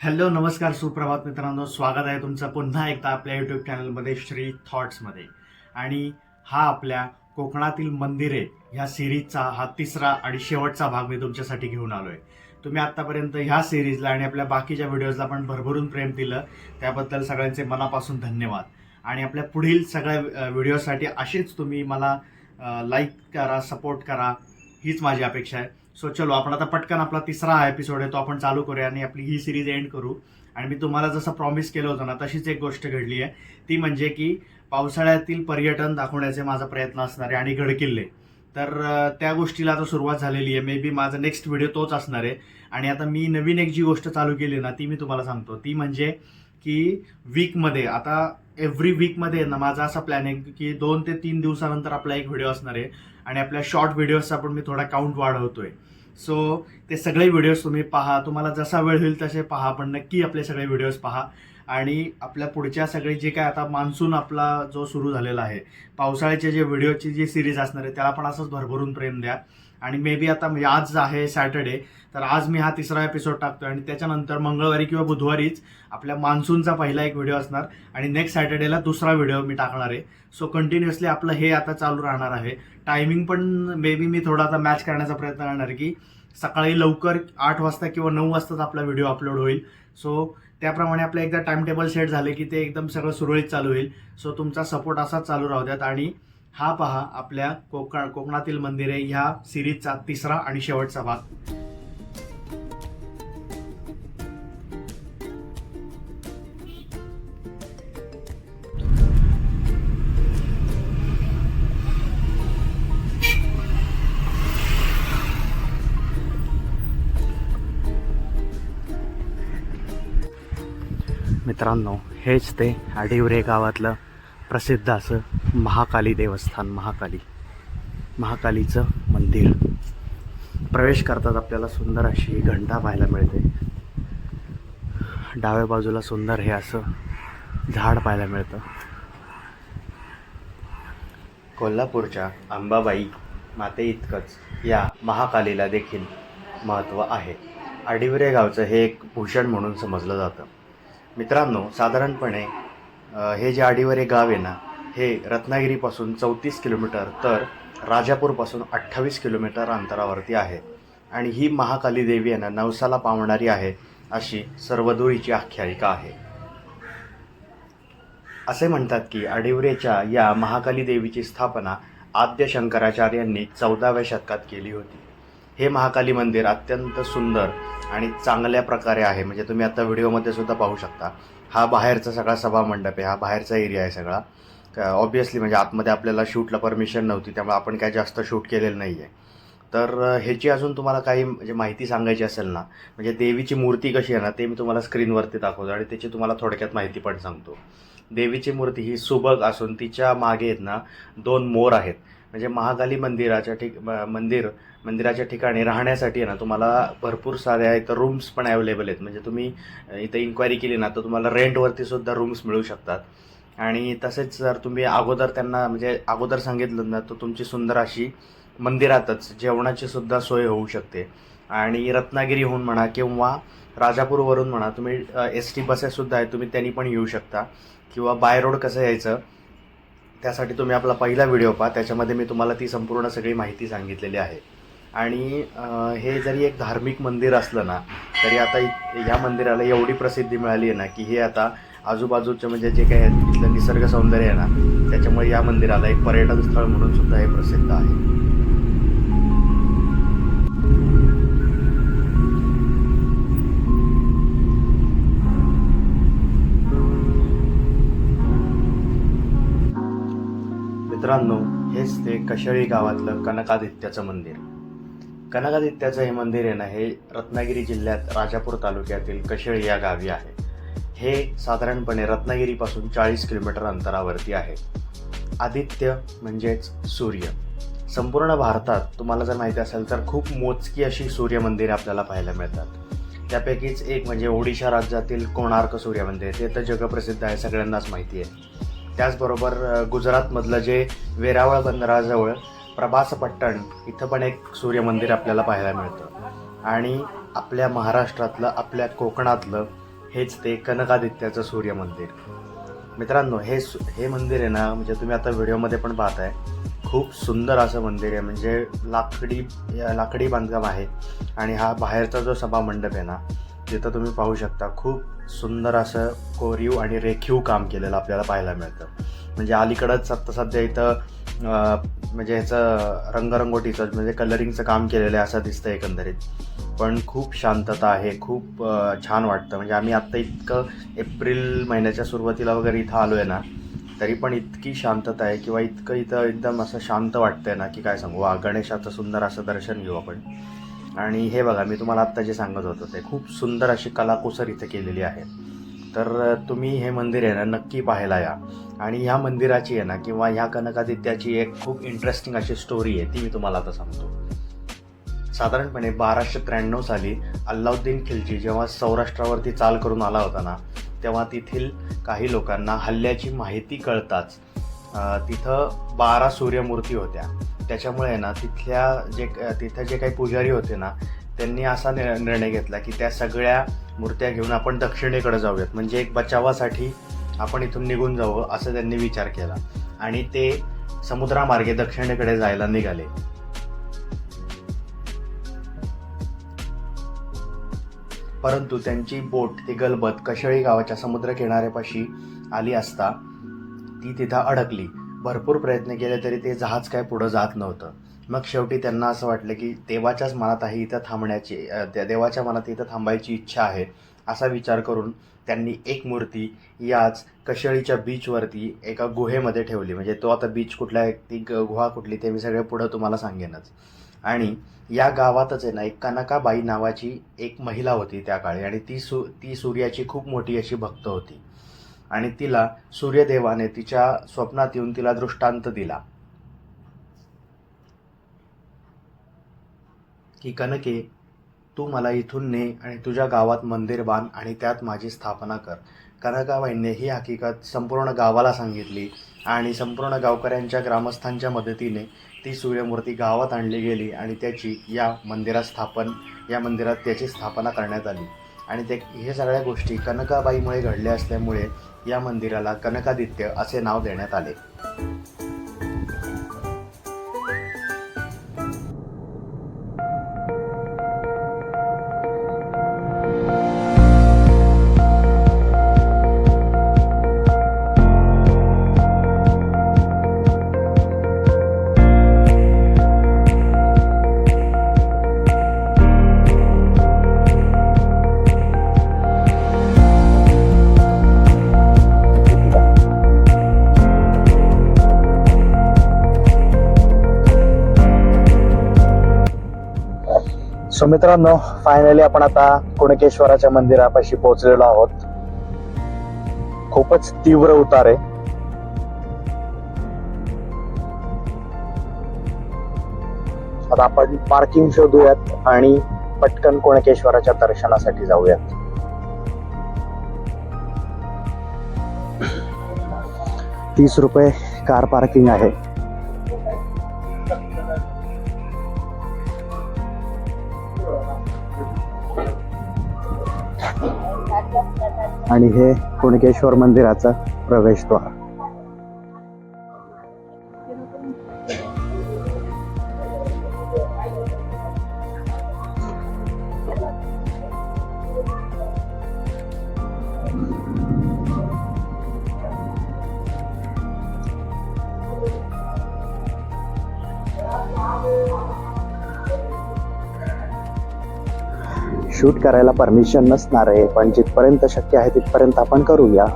Hello नमस्कार सुप्रभात मित्रांनो. स्वागत आहे तुमचं पुन्हा एकदा आपल्या यूट्यूब चॅनलमध्ये श्री थॉट्समध्ये आणि हा आपल्या कोकणातील मंदिरे ह्या सिरीजचा हा तिसरा आणि शेवटचा भाग मी तुमच्यासाठी घेऊन आलो आहे तुम्ही आत्तापर्यंत ह्या सिरीजला आणि आपल्या बाकीच्या व्हिडिओजला पण भरभरून प्रेम दिलं. त्याबद्दल सगळ्यांचे मनापासून धन्यवाद. आणि आपल्या पुढील सगळ्या व्हिडिओसाठी असेच तुम्ही मला लाईक करा सपोर्ट करा. हीच माझी अपेक्षा आहे. सो चलो आपण आता पटकन आपला तिसरा एपिसोड आहे तो आपण चालू करूया आणि आपली ही सिरीज एंड करू. आणि मी तुम्हाला जसं प्रॉमिस केलं होतं ना तशीच एक गोष्ट घडली आहे. ती म्हणजे की पावसाळ्यातील पर्यटन दाखवण्याचे माझा प्रयत्न असणार आहे आणि गडकिल्ले तर त्या गोष्टीला आता सुरुवात झालेली आहे. मे बी माझा नेक्स्ट व्हिडिओ तोच असणार आहे. आणि आता मी नवीन एक जी गोष्ट चालू केली ना ती मी तुम्हाला सांगतो. ती म्हणजे की वीकमध्ये आता एव्हरी वीकमध्ये ना माझा असा प्लॅन आहे की दोन ते तीन दिवसानंतर आपला एक व्हिडिओ असणार आहे आणि आपल्या शॉर्ट व्हिडिओजचा पण मी थोडा काउंट वाढवतोय. सो ते सगळे व्हिडिओज तुम्ही पहा तुम्हाला जसा वेळ होईल तसे पहा पण नक्की आपले सगळे व्हिडिओज पहा. आणि आपल्या पुढच्या सगळे जे काय आता मान्सून आपला जो सुरू झालेला आहे पावसाळ्याचे जे व्हिडिओची जी सिरीज असणार आहे त्याला पण असंच भरभरून प्रेम द्या. आणि मे बी आता म्हणजे आज आहे सॅटर्डे तर आज मी हा तिसरा एपिसोड टाकतोय आणि त्याच्यानंतर मंगळवारी किंवा बुधवारीच आपल्या मान्सूनचा पहिला एक व्हिडिओ असणार आणि नेक्स्ट सॅटर्डेला दुसरा व्हिडिओ मी टाकणार आहे. सो कंटिन्युअसली आपलं हे आता चालू राहणार आहे. टायमिंग पण मे बी मी थोडा आता मॅच करण्याचा प्रयत्न करणार की सकाळी लवकर आठ वाजता किंवा नऊ वाजताच आपला व्हिडिओ अपलोड होईल. सो त्याप्रमाणे आपलं एकदा टाइम टेबल सेट झाले की ते एकदम सगळं सुरळीत चालू होईल. सो तुमचा सपोर्ट असाच चालू राहू द्यात आणि हा पहा आपल्या कोकण कोकणातील मंदिरे ह्या सिरीजचा तिसरा आणि शेवटचा भाग. मित्रांनो हेच ते आडिवरे गावातलं प्रसिद्ध असं महाकाली देवस्थान महाकाली. महाकालीचं मंदिर. प्रवेश करतात आपल्याला सुंदर अशी घंटा पाहायला मिळते. डाव्या बाजूला सुंदर हे असं झाड पाहायला मिळतं. कोल्हापूरच्या अंबाबाई माते इतकंच या महाकालीला देखील महत्त्व आहे. आडिवरे गावचं हे एक भूषण म्हणून समजलं जातं. मित्रांनो साधारणपणे हे जे आडिवरे गाव आहे ना हे रत्नागिरीपासून चौतीस किलोमीटर तर राजापूरपासून अठ्ठावीस किलोमीटर अंतरावरती आहे. आणि ही महाकाली देवी आहे ना नवसाला पावणारी आहे अशी सर्वदूरीची आख्यायिका आहे. असे म्हणतात की आडिवरेच्या या महाकाली देवीची स्थापना आद्य शंकराचार्यांनी चौदाव्या शतकात केली होती. हे महाकाली मंदिर अत्यंत सुंदर आणि चांगल्या प्रकारे आहे. म्हणजे तुम्ही आता व्हिडिओमध्ये सुद्धा पाहू शकता. हा बाहेरचा सगळा सभा मंडप आहे. हा बाहेरचा एरिया आहे सगळा. ऑब्वियसली म्हणजे आतमध्ये आपल्याला शूटला परमिशन नव्हती. त्यामुळे आपण काय जास्त शूट केलेलं नाही आहे तर ह्याची अजून तुम्हाला काही म्हणजे माहिती सांगायची असेल ना म्हणजे देवीची मूर्ती कशी आहे ना ते मी तुम्हाला स्क्रीनवरती दाखवतो आणि त्याची तुम्हाला थोडक्यात माहिती पण सांगतो. देवीची मूर्ती ही सुबक असून तिच्यामागे आहेत ना दोन मोर आहेत. म्हणजे महाकाली मंदिराच्या ठिक मंदिर मंदिराच्या ठिकाणी राहण्यासाठी ना तुम्हाला भरपूर साऱ्या इथं रूम्स पण अवेलेबल आहेत. म्हणजे तुम्ही इथं इन्क्वायरी केली ना तर तुम्हाला रेंटवरती सुद्धा रूम्स मिळू शकतात. आणि तसेच जर तुम्ही अगोदर त्यांना म्हणजे अगोदर सांगितलं ना तर तुमची सुंदर अशी मंदिरातच जेवणाची सुद्धा सोय होऊ शकते. आणि रत्नागिरीहून म्हणा किंवा राजापूरवरून म्हणा तुम्ही एस टी बसेससुद्धा आहेत तुम्ही त्यांनी पण येऊ शकता. किंवा बाय रोड कसं यायचं त्यासाठी तुम्ही आपला पहिला व्हिडिओ पहा. त्याच्यामध्ये मी तुम्हाला ती संपूर्ण सगळी माहिती सांगितलेली आहे. आणि हे जरी एक धार्मिक मंदिर असलं ना तरी आता या मंदिराला एवढी प्रसिद्धी मिळाली आहे ना की हे आता आजूबाजूचं म्हणजे जे काही आहे, इथलं निसर्ग सौंदर्य आहे ना त्याच्यामुळे या मंदिराला एक पर्यटन स्थळ म्हणून सुद्धा हे प्रसिद्ध आहे. मित्रांनो हेच ते कशळी गावातलं कनकादित्याचं मंदिर. कनकादित्याचं हे मंदिर आहे ना हे रत्नागिरी जिल्ह्यात राजापूर तालुक्यातील कशेळी या गावी आहे. हे साधारणपणे रत्नागिरीपासून चाळीस किलोमीटर अंतरावरती आहे. आदित्य म्हणजेच सूर्य. संपूर्ण भारतात तुम्हाला जर माहिती असेल तर खूप मोजकी अशी सूर्य मंदिरे आपल्याला पाहायला मिळतात. त्यापैकीच एक म्हणजे ओडिशा राज्यातील कोणार्क सूर्य मंदिर ते तर जगप्रसिद्ध आहे सगळ्यांनाच माहिती आहे. त्याचबरोबर गुजरातमधलं जे वेरावळ बंदराजवळ प्रभासपट्टण इथं पण एक सूर्यमंदिर आपल्याला पाहायला मिळतं. आणि आपल्या महाराष्ट्रातलं आपल्या कोकणातलं हेच ते कनकादित्याचं सूर्यमंदिर. मित्रांनो हे सु- हे मंदिर आहे ना म्हणजे तुम्ही आता व्हिडिओमध्ये पण पाहताय खूप सुंदर असं मंदिर आहे. म्हणजे लाकडी लाकडी बांधकाम आहे. आणि हा बाहेरचा जो सभा मंडप आहे ना जिथं तुम्ही पाहू शकता खूप सुंदर असं कोरीव आणि रेखीव काम केलेलं आपल्याला पाहायला मिळतं. म्हणजे अलीकडंच आत्ता सध्या इथं म्हणजे ह्याचं रंगरंगोटीचं म्हणजे कलरिंगचं काम केलेलं आहे असं दिसतं एकंदरीत. पण खूप शांतता आहे खूप छान वाटतं. म्हणजे आम्ही आत्ता इतकं एप्रिल महिन्याच्या सुरुवातीला वगैरे इथं आलो आहे ना तरी पण इतकी शांतता आहे किंवा इतकं इथं एकदम असं शांत वाटतंय ना की काय सांगू? वा गणेशाचं सुंदर असं दर्शन घेऊ आपण. आणि हे बघा मी तुम्हाला आत्ता जे सांगत होतो ते खूप सुंदर अशी कलाकुसर इथे केलेली आहे. तर तुम्ही हे मंदिर आहे ना नक्की पाहायला या. आणि ह्या मंदिराची आहे ना किंवा ह्या कनकादित्याची एक खूप इंटरेस्टिंग अशी स्टोरी आहे ती मी तुम्हाला आता सांगतो. साधारणपणे बाराशे त्र्याण्णव साली अल्लाउद्दीन खिलजी जेव्हा सौराष्ट्रावरती चाल करून आला होता ना तेव्हा तेथील काही लोकांना हल्ल्याची माहिती कळताच तिथं बारा सूर्यमूर्ती होत्या. त्याच्यामुळे ना तिथल्या जे तिथं जे काही पुजारी होते ना त्यांनी असा नि- निर्णय घेतला की त्या सगळ्या मूर्त्या घेऊन आपण दक्षिणेकडे जाऊयात. म्हणजे एक बचावासाठी आपण इथून निघून जावं असं त्यांनी विचार केला. आणि ते समुद्रामार्गे दक्षिणेकडे जायला निघाले. परंतु त्यांची बोट ती गलबत कशळी गावाच्या समुद्र किनाऱ्यापाशी आली असता ती तिथं अडकली. भरपूर प्रयत्न केले तरी ते जहाज काय पुढं जात नव्हतं. मग शेवटी त्यांना असं वाटलं की देवाच्याच मनात आहे इथं थांबण्याची त्या देवाच्या मनात इथं थांबायची इच्छा आहे असा विचार करून त्यांनी एक मूर्ती याच कशेळीच्या बीचवरती एका गुहेमध्ये ठेवली. म्हणजे तो आता बीच कुठला आहे ती ग- गुहा कुठली ते मी सगळे पुढं तुम्हाला सांगेनच. आणि या गावातच आहे ना एक कनकाबाई नावाची एक महिला होती त्या काळी. आणि ती सु ती सूर्याची खूप मोठी अशी भक्त होती. आणि तिला सूर्यदेवाने तिच्या स्वप्नात येऊन तिला दृष्टांत दिला. की कनके तू मला इथून ने आणि तुझ्या गावात मंदिर बांध आणि त्यात माझी स्थापना कर. कनकाबाईंनी ही हकीकत संपूर्ण गावाला सांगितली आणि संपूर्ण गावकऱ्यांच्या ग्रामस्थांच्या मदतीने ती सूर्यमूर्ती गावात आणली गेली आणि त्याची या मंदिरात स्थापन या मंदिरात त्याची स्थापना करण्यात आली. आणि ते हे सगळ्या गोष्टी कनकाबाईमुळे घडल्या असल्यामुळे या मंदिराला कनकादित्य असे नाव देण्यात आले. सो मित्रांनो फायनली आपण आता कुणकेश्वराच्या मंदिरापाशी पोहोचलेलो आहोत. खूपच तीव्र उतार आहे. आता आपण पार्किंग शोधूयात आणि पटकन कोणकेश्वराच्या दर्शनासाठी जाऊयात. तीस रुपये कार पार्किंग आहे. आणि हे कुणकेश्वर मंदिराचं प्रवेशद्वार. शूट करायला परमिशन नसणार आहे. पण जिथपर्यंत शक्य आहे तिथपर्यंत आपण करूया.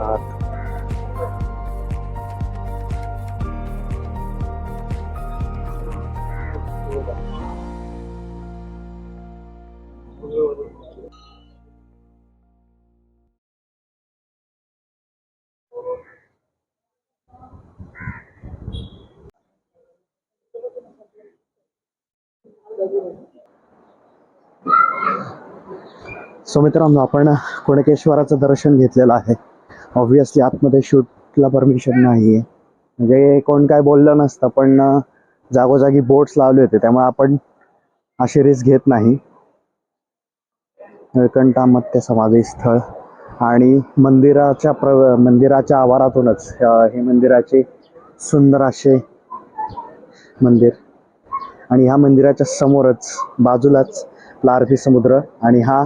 सो मित्रांनो आपण कुणकेश्वराचं दर्शन घेतलेलं आहे. ऑब्व्हियसली आतमध्ये शूटला परमिशन नाही आहे म्हणजे कोण काय बोललं नसतं पण जागोजागी बोट्स लावले होते त्यामुळे आपण अशी रिस्क घेत नाही. निळकंठामत्य समाधी स्थळ आणि मंदिराच्या प्र मंदिराच्या आवारातूनच हे मंदिराचे सुंदर असे मंदिर. आणि ह्या मंदिराच्या समोरच बाजूलाच लारपी समुद्र आणि हा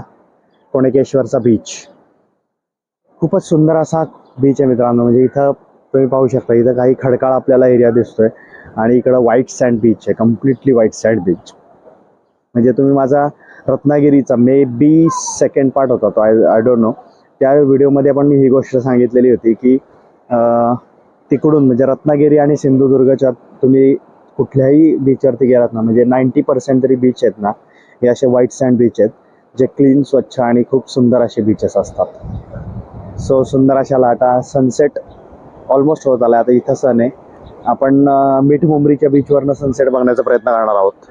कोणकेश्वरचा बीच खूपच सुंदर असा बीच आहे मित्रांनो. म्हणजे इथं तुम्ही पाहू शकता इथं काही खडकाळ आपल्याला एरिया दिसतोय आणि इकडं व्हाईट सँड बीच आहे कम्प्लिटली व्हाईट सँड बीच म्हणजे तुम्ही माझा रत्नागिरीचा मे बी सेकंड पार्ट होता तो आय आय डोंट नो त्या व्हिडिओमध्ये पण मी ही गोष्ट सांगितलेली होती की तिकडून म्हणजे रत्नागिरी आणि सिंधुदुर्गच्या तुम्ही कुठल्याही बीचवरती गेलात ना म्हणजे नाईंटी पर्सेंट तरी बीच आहेत ना हे असे व्हाईट सँड बीच आहेत. जे क्लीन स्वच्छ आणि खूप सुंदर असे बीचेस असतात. सो सुंदर अशा लाटा सनसेट ऑलमोस्ट होत आला आता इथं सन आहे. आपण अं, मिठ मुंबरीच्या बीचवरनं सनसेट बघण्याचा प्रयत्न करणार आहोत.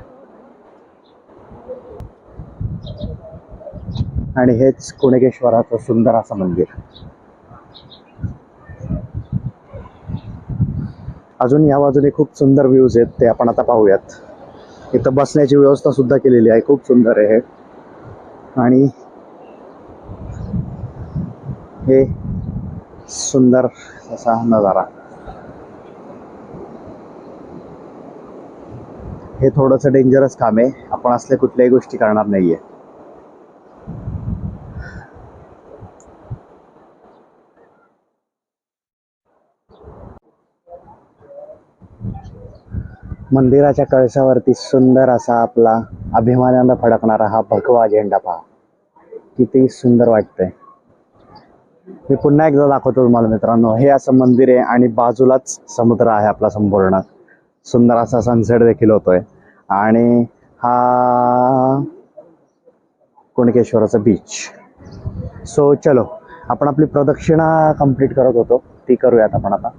आणि हेच कुणकेश्वराचं सुंदर असं मंदिर. अजून या बाजूने खूप सुंदर व्ह्यूज आहेत ते आपण आता पाहूयात. इथं बसण्याची व्यवस्था सुद्धा केलेली आहे. खूप सुंदर आहे आणि हे सुंदर असा नजारा. हे थोडंसं डेंजरस काम आहे. आपण असल्या कुठल्याही गोष्टी करणार नाहीये. मंदिराच्या कळसावरती सुंदर असा आपला अभिमानानं फडकणारा हा भगवा झेंडा पहा. किती सुंदर वाटतंय. मी पुन्हा एकदा दाखवतो तुम्हाला मित्रांनो हे असं मंदिर आहे आणि बाजूलाच समुद्र आहे आपला संपूर्ण. सुंदर असा सनसेट देखील होतोय. आणि हा कुणकेश्वराचा बीच सो चलो आपण आपली प्रदक्षिणा कंप्लीट करत होतो. ती करूयात आपण आता.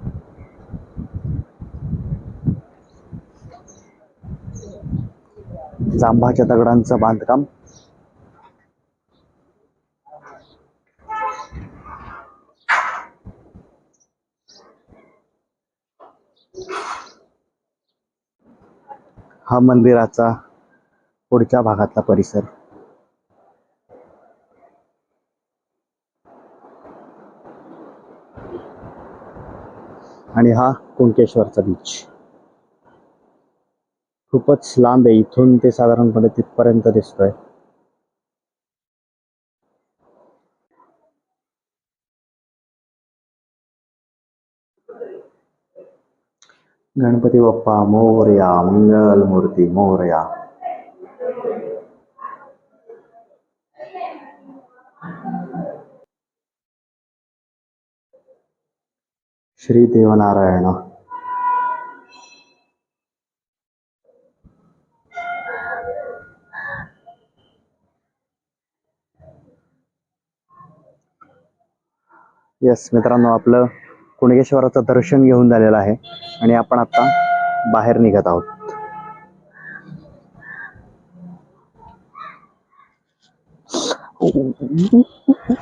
जांभाच्या दगडांचं बांधकाम. हा मंदिराचा पुढच्या भागातला परिसर. आणि हा कुंकेश्वरचा बीच खूपच लांब आहे. इथून ते साधारणपणे तिथपर्यंत दिसतोय. गणपती बाप्पा मोर्या मंगल मूर्ती मोर्या. श्री देवनारायण. येस मित्रांनो आपलं कुणकेश्वराचं दर्शन घेऊन झालेलं आहे आणि आपण आता बाहेर निघत आहोत.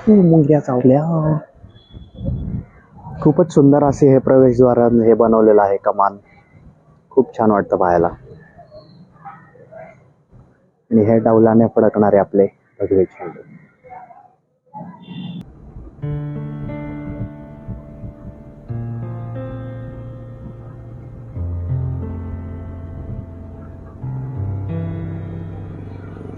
मुंग्या चावल्या खूपच सुंदर असे हे प्रवेशद्वार हे बनवलेलं आहे कमान. खूप छान वाटतं पाहायला. आणि हे डौलाने फडकणारे आपले भगवे झेंडे